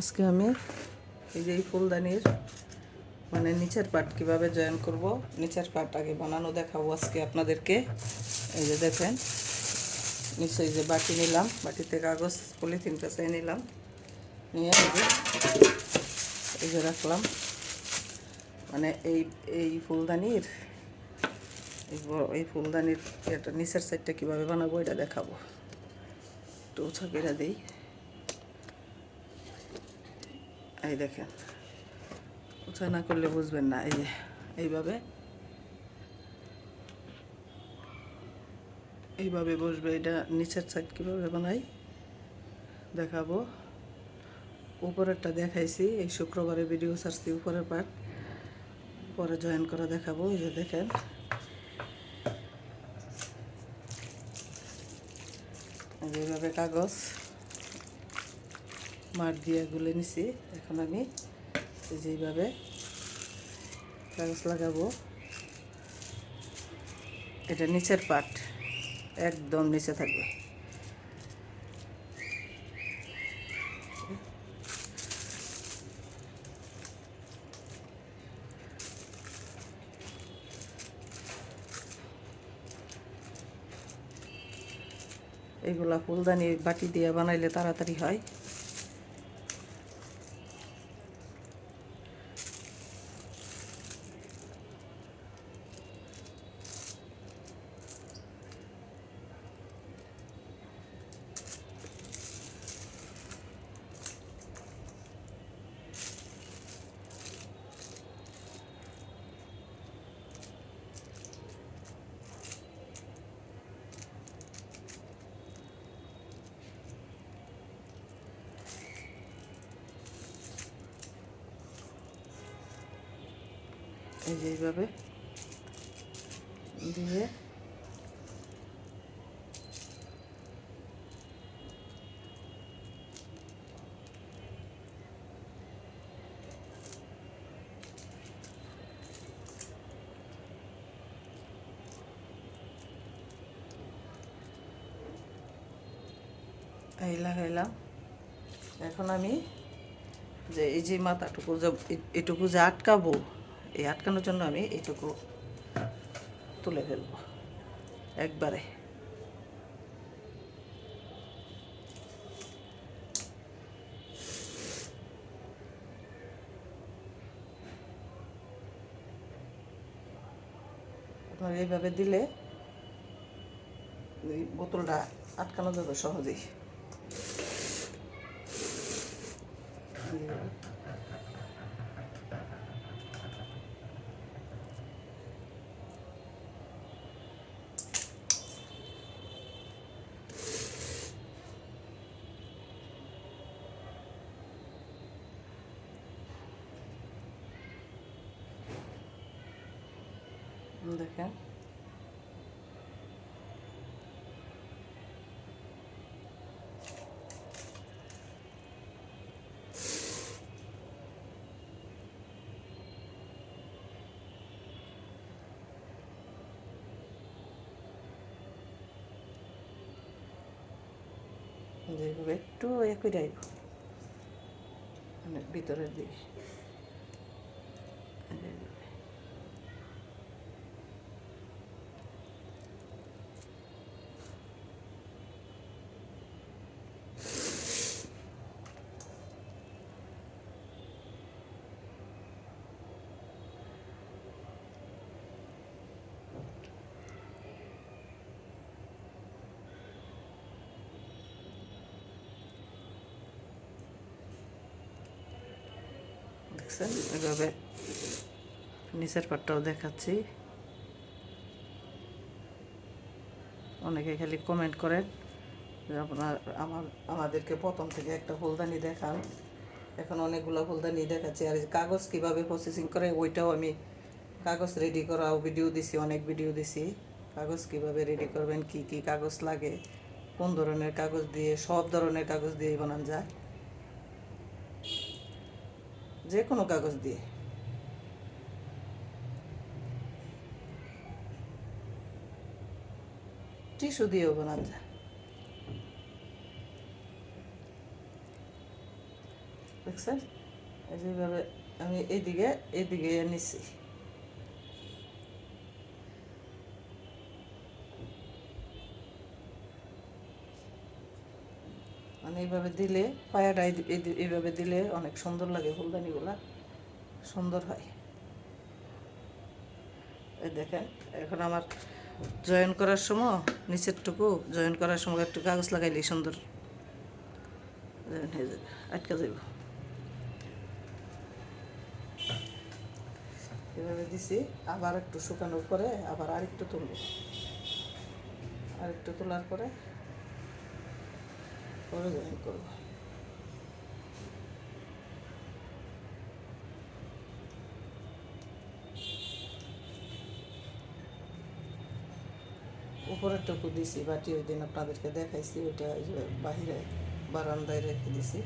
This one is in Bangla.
আজকে আমি এই যে এই ফুলদানির মানে নিচের পাট কীভাবে জয়েন করব, নিচের পাট আগে বানানো দেখাবো আজকে আপনাদেরকে। এই যে দেখেন, নিচে যে বাটি নিলাম, বাটিতে কাগজ পলিথিন পেঁচাই নিলাম, নিয়ে এই যে রাখলাম। মানে এই এই ফুলদানির এই ফুলদানির এটা নিচের সাইডটা কীভাবে বানাবো এটা দেখাবো। একটু উঁচা দিই। এই দেখেন। উঁচা না করলে বুঝবেন না, এই যে, এইভাবে। এইভাবে বসবে, এটা নিচের সাইড কীভাবে বানাই? দেখাবো। উপরেরটা দেখাইছি, এই শুক্রবারে ভিডিও ছাড়ছি উপরের পার্ট পরে জয়েন করা দেখাবো, এই যে দেখেন। এইভাবে কাগজ। মার দিয়ে গুলে নিছি। এখন আমি এই যে কাগজ লাগাবো। এটা নিচের পাট, একদম নিচে থাকবে। এগুলা ফুলদানি বাটি দিয়ে বানাইলে তাড়াতাড়ি হয়। এইভাবে দিয়ে এখন আমি যে এই যে মাথাটুকু যে এটুকু যে আটকাবো এই আটকানোর জন্য আমি এইটুকু তুলে ফেলব, একবারে। আপনার এইভাবে দিলে এই বোতলটা আটকানো যাবে সহজেই। দেখেন। যেভাবে একটু এ করে আইব। মানে ভিতরের দিকে। দেখছেন এভাবে নিচের পাটটাও দেখাচ্ছি। অনেকে খালি কমেন্ট করেন আপনার, আমার, আমাদেরকে প্রথম থেকে একটা ফুলদানি দেখান। এখন অনেকগুলো ফুলদানি দেখাচ্ছি, আর কাগজ কীভাবে প্রসেসিং করে, ওইটাও আমি কাগজ রেডি করাও ভিডিও দিছি, অনেক ভিডিও দিছি। কাগজ কীভাবে রেডি করবেন, কি কি কাগজ লাগে, কোন ধরনের কাগজ দিয়ে, সব ধরনের কাগজ দিয়ে বানান যায়। যে কোনো কাগজ দিয়ে। টিস্যু দিয়েও বানান যায় দেখছেন? এই এইভাবে আমি এইদিকে এইদিকে নিছি মানে এইভাবে দিলে পায়াটা এই- এই- এইভাবে দিলে অনেক সুন্দর লাগে ফুলদানিগুলা। সুন্দর হয়। এই দেখেন, এখন আমার জয়েন করার সময়, নিচেরটুকু জয়েন করার সময় একটু কাগজ লাগাইলে সুন্দর। জয়েন হয়ে যাবে আটকা যাবে এভাবে দিছি, আবার একটু শুকানোর পরে আবার আরেকটু তুলব। আরেকটু তোলার পরে পরে জয়েন করব উপরের টুকু দিছি, বাটি ওই দিন আপনাদেরকে দেখাইছি, ওইটা বাহিরে বারান্দায় রেখে দিছি।